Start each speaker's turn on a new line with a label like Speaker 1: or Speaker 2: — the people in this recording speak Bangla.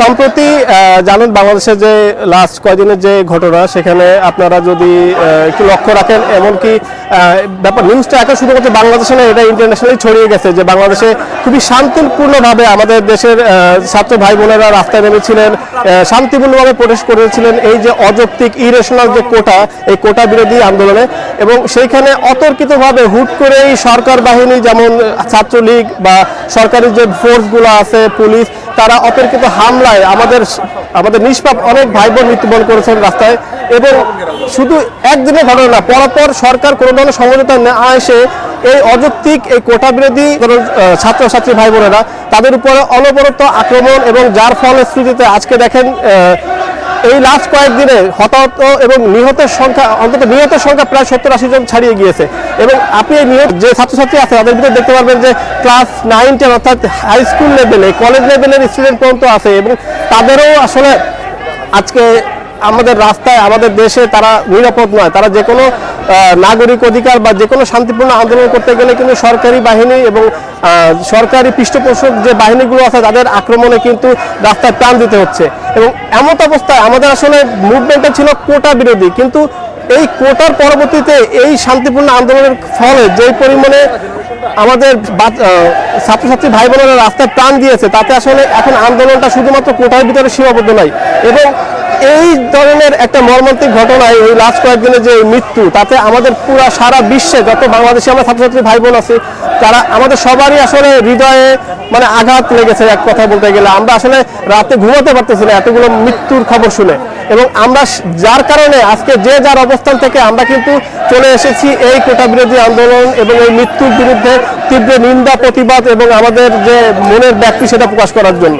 Speaker 1: সম্প্রতি জানেন বাংলাদেশের যে লাস্ট কয়দিনের যে ঘটনা, সেখানে আপনারা যদি একটু লক্ষ্য রাখেন, এমনকি ব্যাপার নিউজটা এখন শুধুমাত্র বাংলাদেশে না এটা ইন্টারন্যাশনালি ছড়িয়ে গেছে, যে বাংলাদেশে খুবই শান্তিপূর্ণভাবে আমাদের দেশের ছাত্র ভাই বোনেরা রাস্তায় নেমেছিলেন শান্তিপূর্ণভাবে প্রোটেস্ট করেছিলেন, এই যে অযৌক্তিক ইরেশনাল যে কোটা, এই কোটা বিরোধী আন্দোলনে, এবং সেইখানে অতর্কিতভাবে হুট করেই সরকার বাহিনী, যেমন ছাত্রলীগ বা সরকারি যে ফোর্সগুলো আছে, পুলিশ তারা অতর্কিত হামলায় আমাদের আমাদের নিষ্পাপ অনেক ভাই বোন মৃত্যুবরণ করেছেন রাস্তায় এবং শুধু একদিনে ঘটনা না, পরপর সরকার কোনো ধরনের সমঝোতা না এসে এই অযৌক্তিক এই কোটা বিরোধী ছাত্রছাত্রী ভাই বোনেরা তাদের উপরে অনবরত আক্রমণ এবং যার ফলশ্রুতিতে আজকে দেখেন এই লাস্ট কয়েকদিনে হতাহত এবং নিহতের সংখ্যা, অন্তত নিহতের সংখ্যা প্রায় সত্তর আশি জন ছাড়িয়ে গিয়েছে। এবং আপনি এই নিহত যে ছাত্রছাত্রী আছে, তাদের ভিতরে দেখতে পারবেন যে ক্লাস নাইন টেন অর্থাৎ হাই স্কুল লেভেলে কলেজ লেভেলের স্টুডেন্ট পর্যন্ত আছে এবং তাদেরও আসলে আজকে আমাদের রাস্তায়, আমাদের দেশে তারা নিরাপদ নয়। তারা যে কোনো নাগরিক অধিকার বা যে কোনো শান্তিপূর্ণ আন্দোলন করতে গেলে কিন্তু সরকারি বাহিনী এবং সরকারি পৃষ্ঠপোষক যে বাহিনীগুলো আছে, তাদের আক্রমণে কিন্তু রাস্তায় প্রাণ দিতে হচ্ছে। এবং এমত অবস্থায় আমাদের আসলে মুভমেন্টটা ছিল কোটা বিরোধী। কিন্তু এই কোটার পরবর্তীতে এই শান্তিপূর্ণ আন্দোলনের ফলে যে পরিমাণে আমাদের ছাত্রছাত্রী ভাই বোনেরা রাস্তায় প্রাণ দিয়েছে, তাতে আসলে এখন আন্দোলনটা শুধুমাত্র কোটার ভিতরে সীমাবদ্ধ নয়। এবং এই ধরনের একটা মর্মান্তিক ঘটনায় এই লাস্ট কয়েকদিনের যে মৃত্যু, তাতে আমাদের পুরা সারা বিশ্বে যত বাংলাদেশে আমরা ছাত্রছাত্রী ভাই বোন আছি, তারা আমাদের সবারই আসলে হৃদয়ে মানে আঘাত লেগেছে এক কথা বলতে গেলে। আমরা আসলে রাতে ঘুমাতে পারতেছি না এতগুলো মৃত্যুর খবর শুনে। এবং আমরা যার কারণে আজকে যে যার অবস্থান থেকে আমরা কিন্তু চলে এসেছি এই কোটা বিরোধী আন্দোলন এবং এই মৃত্যুর বিরুদ্ধে তীব্র নিন্দা, প্রতিবাদ এবং আমাদের যে মনের ব্যক্তি সেটা প্রকাশ করার জন্য।